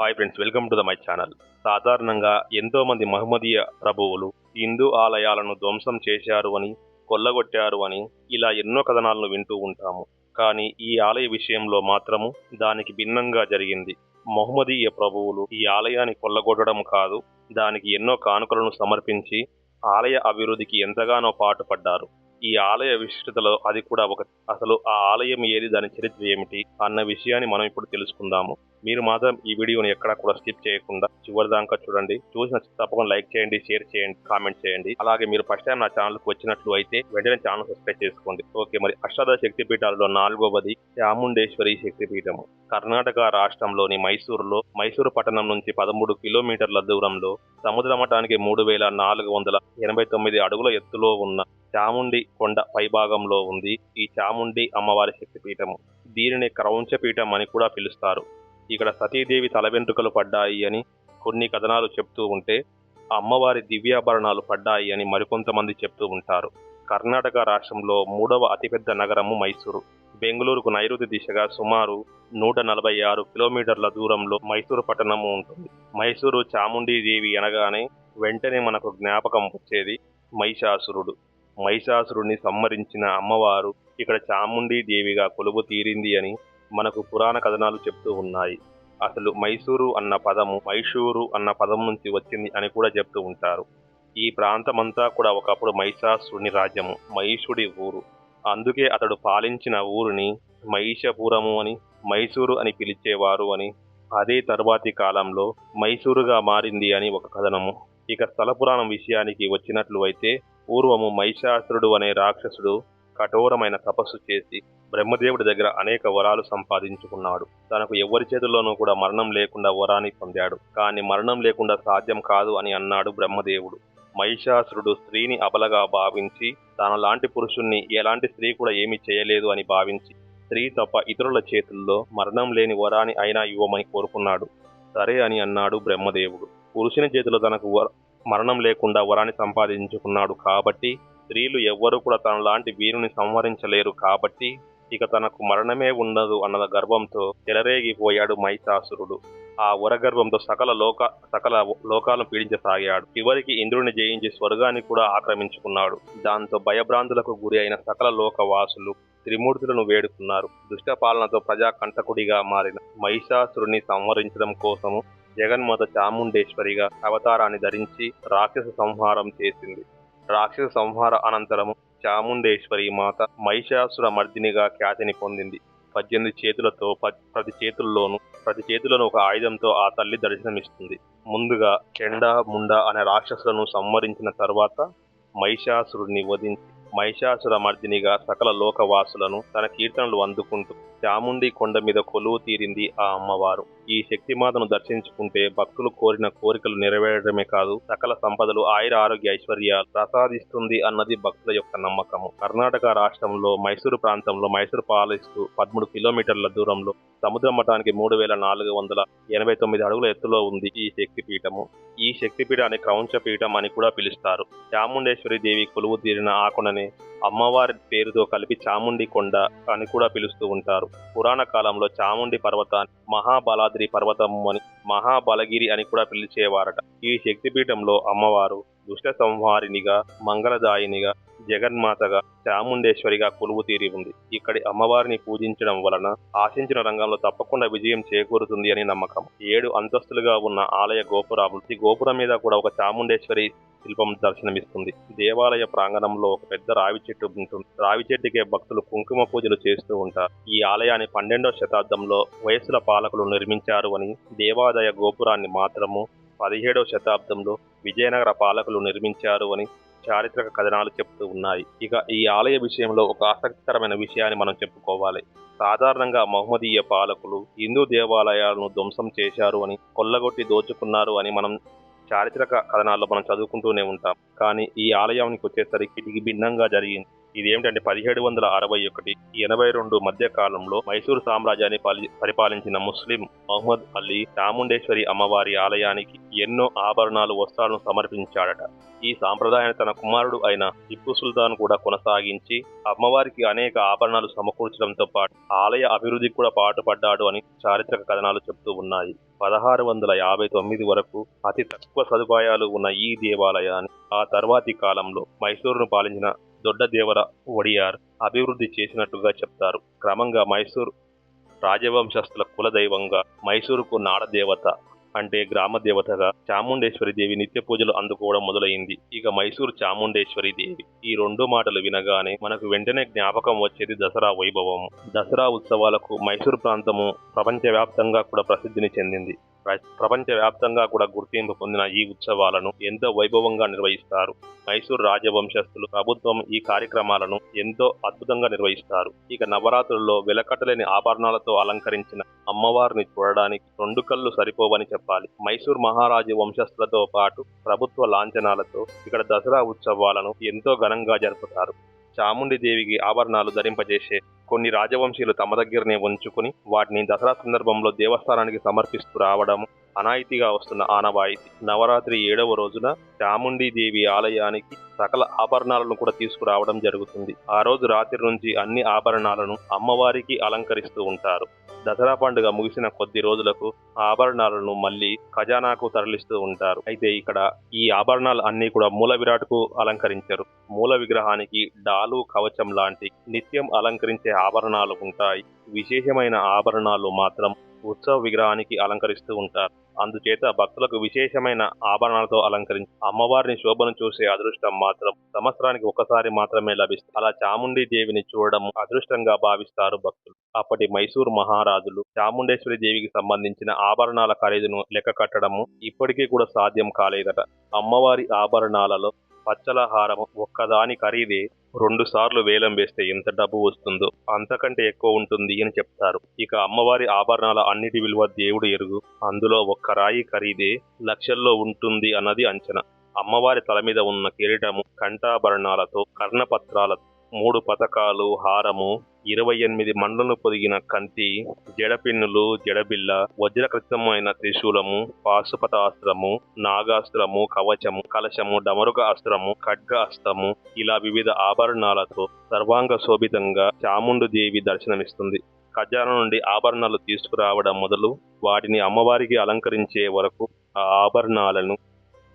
Hi friends welcome to the my channel సాధారణంగా ఎంతోమంది మహమ్మదీయ ప్రభువులు హిందూ ఆలయాలను ధ్వంసం చేశారు అని కొల్లగొట్టారు అని ఇలా ఎన్నో కథనాలను వింటూ ఉంటాము. కానీ ఈ ఆలయ విషయంలో మాత్రము దానికి భిన్నంగా జరిగింది. మహమ్మదీయ ప్రభువులు ఈ ఆలయాన్ని కొల్లగొట్టడం కాదు దానికి ఎన్నో కానుకలను సమర్పించి ఆలయ అభివృద్ధికి ఎంతగానో పాటుపడ్డారు. ఈ ఆలయ విశిష్టతలో అది కూడా ఒక అసలు ఆ ఆలయం ఏది దాని చరిత్ర ఏమిటి అన్న విషయాన్ని మనం ఇప్పుడు తెలుసుకుందాము. మీరు మాత్రం ఈ వీడియోని ఎక్కడా కూడా స్కిప్ చేయకుండా చివరి దాకా చూడండి. చూసిన తప్పకుండా లైక్ చేయండి షేర్ చేయండి కామెంట్ చేయండి. అలాగే మీరు ఫస్ట్ టైం నా ఛానల్కి వచ్చినట్లు అయితే వెంటనే ఛానల్ సబ్స్క్రైబ్ చేసుకోండి. ఓకే మరి అష్టాదశ శక్తిపీఠాలలో నాలుగవది చాముండేశ్వరి శక్తిపీఠము. కర్ణాటక రాష్ట్రంలోని మైసూరులో మైసూరు పట్టణం నుంచి పదమూడు కిలోమీటర్ల దూరంలో సముద్ర మఠానికి మూడు వేల నాలుగు వందల ఎనభై తొమ్మిది అడుగుల ఎత్తులో ఉన్న చాముండి కొండ పైభాగంలో ఉంది. ఈ చాముండి అమ్మవారి శక్తిపీఠము. దీనిని క్రౌంచపీఠం అని కూడా పిలుస్తారు. ఇక్కడ సతీదేవి తల వెంట్రుకలు పడ్డాయి అని కొన్ని కథనాలు చెప్తూ ఉంటే అమ్మవారి దివ్యాభరణాలు పడ్డాయి అని మరికొంతమంది చెప్తూ ఉంటారు. కర్ణాటక రాష్ట్రంలో మూడవ అతిపెద్ద నగరము మైసూరు. బెంగళూరుకు నైరుతి దిశగా సుమారు నూట నలభై ఆరు కిలోమీటర్ల దూరంలో మైసూరు పట్టణము ఉంటుంది. మైసూరు చాముండీదేవి అనగానే వెంటనే మనకు జ్ఞాపకం వచ్చేది మహిషాసురుడు మహిషాసురుణ్ణి సంహరించిన అమ్మవారు ఇక్కడ చాముండీ దేవిగా కొలువు తీరింది అని మనకు పురాణ కథనాలు చెప్తూ ఉన్నాయి. అసలు మైసూరు అన్న పదము మైసూరు అన్న పదం నుంచి వచ్చింది అని కూడా చెప్తూ ఉంటారు. ఈ ప్రాంతమంతా కూడా ఒకప్పుడు మహిషాసురుని రాజ్యము మహిషుడి ఊరు. అందుకే అతడు పాలించిన ఊరిని మహిషపురము అని మైసూరు అని పిలిచేవారు అని అదే తరువాతి కాలంలో మైసూరుగా మారింది అని ఒక కథనము. ఇక స్థల పురాణం విషయానికి వచ్చినట్లు అయితే పూర్వము మహిషాసురుడు అనే రాక్షసుడు కఠోరమైన తపస్సు చేసి బ్రహ్మదేవుడి దగ్గర అనేక వరాలు సంపాదించుకున్నాడు. తనకు ఎవరి చేతుల్లోనూ కూడా మరణం లేకుండా వరాన్ని పొందాడు. కానీ మరణం లేకుండా సాధ్యం కాదు అని అన్నాడు బ్రహ్మదేవుడు. మహిషాసురుడు స్త్రీని అబలగా భావించి తనలాంటి పురుషుణ్ణి ఎలాంటి స్త్రీ కూడా ఏమీ చేయలేదు అని భావించి స్త్రీ తప్ప ఇతరుల చేతుల్లో మరణం లేని వరాన్ని అయినా ఇవ్వమని కోరుకున్నాడు. సరే అని అన్నాడు బ్రహ్మదేవుడు. పురుషుని చేతిలో తనకు మరణం లేకుండా వరాన్ని సంపాదించుకున్నాడు. కాబట్టి స్త్రీలు ఎవ్వరూ కూడా తనలాంటి వీరుని సంహరించలేరు. కాబట్టి ఇక తనకు మరణమే ఉండదు అన్న గర్వంతో చెలరేగిపోయాడు మహిషాసురుడు. ఆ వరగర్భంతో సకల లోక సకల లోకాలను పీడించసాగాడు. చివరికి ఇంద్రుని జయించి స్వర్గాన్ని కూడా ఆక్రమించుకున్నాడు. దాంతో భయభ్రాంతులకు గురి అయిన సకల లోకవాసులు త్రిమూర్తులను వేడుకున్నారు. దుష్టపాలనతో ప్రజా కంటకుడిగా మారిన మహిషాసురుని సంహరించడం కోసము జగన్మాత చాముండేశ్వరిగా అవతారాన్ని ధరించి రాక్షస సంహారం చేసింది. రాక్షస సంహార అనంతరము చాముండేశ్వరి మాత మహిషాసుర మర్దినిగా ఖ్యాతిని పొందింది. పద్దెనిమిది చేతులతో ప్రతి చేతుల్లోనూ ప్రతి చేతులను ఒక ఆయుధంతో ఆ తల్లి దర్శనమిస్తుంది. ముందుగా చెండ ముండ అనే రాక్షసులను సంహరించిన తర్వాత మహిషాసురుడిని వధించి మహిషాసుర మర్దినిగా సకల లోకవాసులను తన కీర్తనలు అందుకుంటూ చాముండి కొండ మీద కొలువు తీరింది ఆ అమ్మవారు. ఈ శక్తిమాతను దర్శించుకుంటే భక్తులు కోరిన కోరికలు నెరవేరడమే కాదు సకల సంపదలు ఆయుర ఆరోగ్య ఐశ్వర్యాలు ప్రసాదిస్తుంది అన్నది భక్తుల యొక్క నమ్మకము. కర్ణాటక రాష్ట్రంలో మైసూరు ప్రాంతంలో మైసూరు పాలిస్తూ పదమూడు కిలోమీటర్ల దూరంలో సముద్ర మఠానికి మూడు వేల నాలుగు వందల ఎనభై తొమ్మిది అడుగుల ఎత్తులో ఉంది ఈ శక్తిపీఠము. ఈ శక్తిపీఠాన్ని క్రౌంచ పీఠం అని కూడా పిలుస్తారు. చాముండేశ్వరి దేవి కొలువు తీరిన ఆ అమ్మవారి పేరుతో కలిపి చాముండి కొండ అని కూడా పిలుస్తూ ఉంటారు. పురాణ కాలంలో చాముండి పర్వతాన్ని మహాబలాద్రి పర్వతము అని మహాబలగిరి అని కూడా పిలిచేవారట. ఈ శక్తిపీఠంలో అమ్మవారు దుష్ట సంహారినిగా మంగళదాయినిగా జగన్మాతగా చాముండేశ్వరిగా కొలువు తీరి ఉంది. ఇక్కడి అమ్మవారిని పూజించడం వలన ఆశించిన రంగంలో తప్పకుండా విజయం చేకూరుతుంది అని నమ్మకం. ఏడు అంతస్తులుగా ఉన్న ఆలయ గోపురాలు ఈ గోపురం మీద కూడా ఒక చాముండేశ్వరి శిల్పం దర్శనమిస్తుంది. దేవాలయ ప్రాంగణంలో ఒక పెద్ద రావి చెట్టు ఉంటుంది. రావి చెట్టుకే భక్తులు కుంకుమ పూజలు చేస్తూ ఉంటారు. ఈ ఆలయాన్ని పన్నెండవ శతాబ్దంలో వయస్సుల పాలకులు నిర్మించారు అని దేవాలయ గోపురాన్ని మాత్రము పదిహేడవ శతాబ్దంలో విజయనగర పాలకులు నిర్మించారు అని చారిత్రక కథనాలు చెప్తూ ఉన్నాయి. ఇక ఈ ఆలయ విషయంలో ఒక ఆసక్తికరమైన విషయాన్ని మనం చెప్పుకోవాలి. సాధారణంగా మహమ్మదీయ పాలకులు హిందూ దేవాలయాలను ధ్వంసం చేశారు అని కొల్లగొట్టి దోచుకున్నారు అని మనం చారిత్రక కథనాల్లో మనం చదువుకుంటూనే ఉంటాం. కానీ ఈ ఆలయానికి వచ్చేసరికి ఇది భిన్నంగా జరిగింది. ఇది ఏమిటంటే పదిహేడు వందల అరవై ఒకటి ఎనభై రెండు మధ్య కాలంలో మైసూరు సామ్రాజ్యాన్ని పరిపాలించిన ముస్లిం మహమ్మద్ అలీ చాముండేశ్వరి అమ్మవారి ఆలయానికి ఎన్నో ఆభరణాలు వస్త్రాలను సమర్పించాడట. ఈ సాంప్రదాయాన్ని తన కుమారుడు అయిన టిప్పు సుల్తాన్ కూడా కొనసాగించి అమ్మవారికి అనేక ఆభరణాలు సమకూర్చడంతో పాటు ఆలయ అభివృద్ధికి కూడా పాటుపడ్డాడు అని చారిత్రక కథనాలు చెప్తూ ఉన్నాయి. పదహారు వందల యాభై తొమ్మిది వరకు అతి తక్కువ సదుపాయాలు ఉన్న ఈ దేవాలయాన్ని ఆ తర్వాతి కాలంలో మైసూరును పాలించిన దొడ్డదేవర ఒడియార్ అభివృద్ధి చేసినట్టుగా చెప్తారు. క్రమంగా మైసూరు రాజవంశస్థుల కులదైవంగా మైసూరుకు నాడదేవత అంటే గ్రామ దేవతగా చాముండేశ్వరి దేవి నిత్య పూజలు అందుకోవడం మొదలైంది. ఇక మైసూరు చాముండేశ్వరి దేవి ఈ రెండు మాటలు వినగానే మనకు వెంటనే జ్ఞాపకం వచ్చేది దసరా వైభవం. దసరా ఉత్సవాలకు మైసూరు ప్రాంతము ప్రపంచవ్యాప్తంగా కూడా ప్రసిద్ధిని చెందింది. ప్రపంచవ్యాప్తంగా కూడా గుర్తింపు పొందిన ఈ ఉత్సవాలను ఎంతో వైభవంగా నిర్వహిస్తారు. మైసూరు రాజవంశస్థులు ప్రభుత్వం ఈ కార్యక్రమాలను ఎంతో అద్భుతంగా నిర్వహిస్తారు. ఇక నవరాత్రుల్లో వెలకట్టలేని ఆభరణాలతో అలంకరించిన అమ్మవారిని చూడడానికి రెండు కళ్ళు సరిపోవని చెప్పాలి. మైసూర్ మహారాజు వంశస్థులతో పాటు ప్రభుత్వ లాంఛనాలతో ఇక్కడ దసరా ఉత్సవాలను ఎంతో ఘనంగా జరుపుతారు. చాముండి దేవికి ఆభరణాలు ధరింపజేసే కొన్ని రాజవంశీయులు తమ దగ్గరనే ఉంచుకుని వాటిని దసరా సందర్భంలో దేవస్థానానికి సమర్పిస్తూ రావడం అనాయితీగా వస్తున్న ఆనవాయితీ. నవరాత్రి ఏడవ రోజున చాముండి దేవి ఆలయానికి సకల ఆభరణాలను కూడా తీసుకురావడం జరుగుతుంది. ఆ రోజు రాత్రి నుంచి అన్ని ఆభరణాలను అమ్మవారికి అలంకరిస్తూ ఉంటారు. దసరా పండుగ ముగిసిన కొద్ది రోజులకు ఆభరణాలను మళ్ళీ ఖజానాకు తరలిస్తూ ఉంటారు. అయితే ఇక్కడ ఈ ఆభరణాలు అన్ని కూడా మూల విరాట్కు అలంకరించారు. మూల విగ్రహానికి డాలు కవచం లాంటి నిత్యం అలంకరించే ఆభరణాలు ఉంటాయి. విశేషమైన ఆభరణాలు మాత్రం ఉత్సవ విగ్రహానికి అలంకరిస్తూ ఉంటారు. అందుచేత భక్తులకు విశేషమైన ఆభరణాలతో అలంకరించి అమ్మవారిని శోభను చూసే అదృష్టం మాత్రం సంవత్సరానికి ఒకసారి మాత్రమే లభిస్తుంది. అలా చాముండి దేవిని చూడడం అదృష్టంగా భావిస్తారు భక్తులు. అప్పటి మైసూరు మహారాజులు చాముండేశ్వరి దేవికి సంబంధించిన ఆభరణాల ఖరీదును లెక్క కట్టడము ఇప్పటికీ కూడా సాధ్యం కాలేదట. అమ్మవారి ఆభరణాలలో పచ్చల హారం ఒక్కదాని ఖరీదే రెండుసార్లు వేలం వేస్తే ఎంత డబ్బు వస్తుందో అంతకంటే ఎక్కువ ఉంటుంది అని చెప్తారు. ఇక అమ్మవారి ఆభరణాల అన్నిటి విలువ దేవుడు ఎరుగు. అందులో ఒక్క రాయి ఖరీదే లక్షల్లో ఉంటుంది అన్నది అంచనా. అమ్మవారి తల మీద ఉన్న కిరీటము కంఠాభరణాలతో కర్ణపత్రాలతో మూడు పథకాలు హారము ఇరవై ఎనిమిది మండలను పొదిగిన కంతి జడపిన్నులు జడబిల్ల వజ్రకృతమైన త్రిశూలము పాశుపతాస్త్రము నాగాస్త్రము కవచము కలశము డమరుక అస్త్రము ఖడ్గ అస్త్రము ఇలా వివిధ ఆభరణాలతో సర్వాంగ శోభితంగా చాముండు దేవి దర్శనమిస్తుంది. ఖజానా నుండి ఆభరణాలు తీసుకురావడం మొదలు వాటిని అమ్మవారికి అలంకరించే వరకు ఆ ఆభరణాలను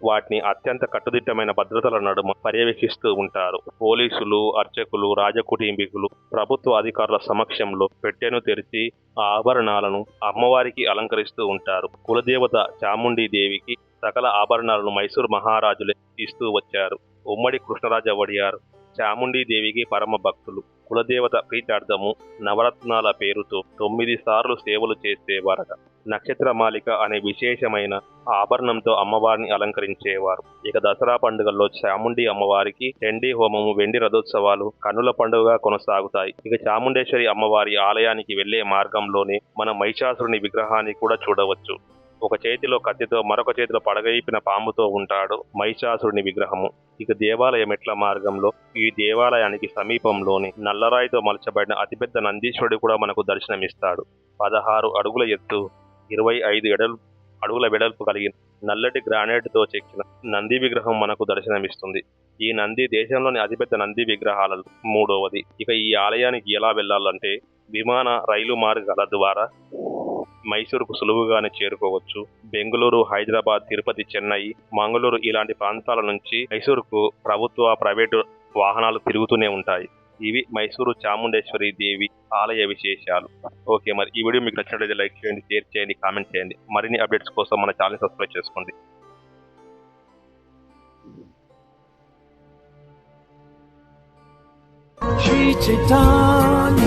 వాటిని అత్యంత కట్టుదిట్టమైన భద్రతల నడుమ పర్యవేక్షిస్తూ ఉంటారు. పోలీసులు అర్చకులు రాజకుటుంబీకులు ప్రభుత్వ అధికారుల సమక్షంలో పెట్టెను తెరిచి ఆ ఆభరణాలను అమ్మవారికి అలంకరిస్తూ ఉంటారు. కులదేవత చాముండి దేవికి సకల ఆభరణాలను మైసూరు మహారాజులే ఇస్తూ వచ్చారు. ఉమ్మడి కృష్ణరాజ వడియార్. చాముండి దేవికి పరమ భక్తులు. కులదేవత ప్రీతార్థము నవరత్నాల పేరుతో తొమ్మిది సార్లు సేవలు చేసేవారట. నక్షత్రమాలిక అనే విశేషమైన ఆభరణంతో అమ్మవారిని అలంకరించేవారు. ఇక దసరా పండుగల్లో చాముండి అమ్మవారికి ఎండి హోమము వెండి రథోత్సవాలు కన్నుల పండుగగా కొనసాగుతాయి. ఇక చాముండేశ్వరి అమ్మవారి ఆలయానికి వెళ్ళే మార్గంలోనే మన మహిషాసురుని విగ్రహాన్ని కూడా చూడవచ్చు. ఒక చేతిలో కత్తితో మరొక చేతిలో పడగైపిన పాముతో ఉంటాడు మహిషాసురుని విగ్రహము. ఇక దేవాలయ మెట్ల మార్గంలో? ఈ దేవాలయానికి సమీపంలోని నల్లరాయితో మలచబడిన అతిపెద్ద నందీశ్వరుడు కూడా మనకు దర్శనమిస్తాడు. పదహారు అడుగుల ఎత్తు ఇరవై ఐదు ఎడలు అడుగుల వెడల్పు కలిగిన నల్లటి గ్రానైట్తో చెక్కిన నంది విగ్రహం మనకు దర్శనమిస్తుంది. ఈ నంది దేశంలోని అతిపెద్ద నంది విగ్రహాలలో మూడవది. ఇక ఈ ఆలయానికి ఎలా వెళ్ళాలంటే విమాన రైలు మార్గాల ద్వారా మైసూరుకు సులువుగానే చేరుకోవచ్చు. బెంగళూరు హైదరాబాద్ తిరుపతి చెన్నై మంగళూరు ఇలాంటి ప్రాంతాల నుంచి మైసూరుకు ప్రభుత్వ ప్రైవేటు వాహనాలు తిరుగుతూనే ఉంటాయి. ఇవి మైసూరు చాముండేశ్వరి దేవి ఆలయ విశేషాలు. ఓకే మరి ఈ వీడియో మీకు నచ్చినట్లయితే లైక్ చేయండి షేర్ చేయండి కామెంట్ చేయండి. మరిన్ని అప్డేట్స్ కోసం మన ఛానల్ సబ్స్క్రైబ్ చేసుకోండి. Shri Chaitanya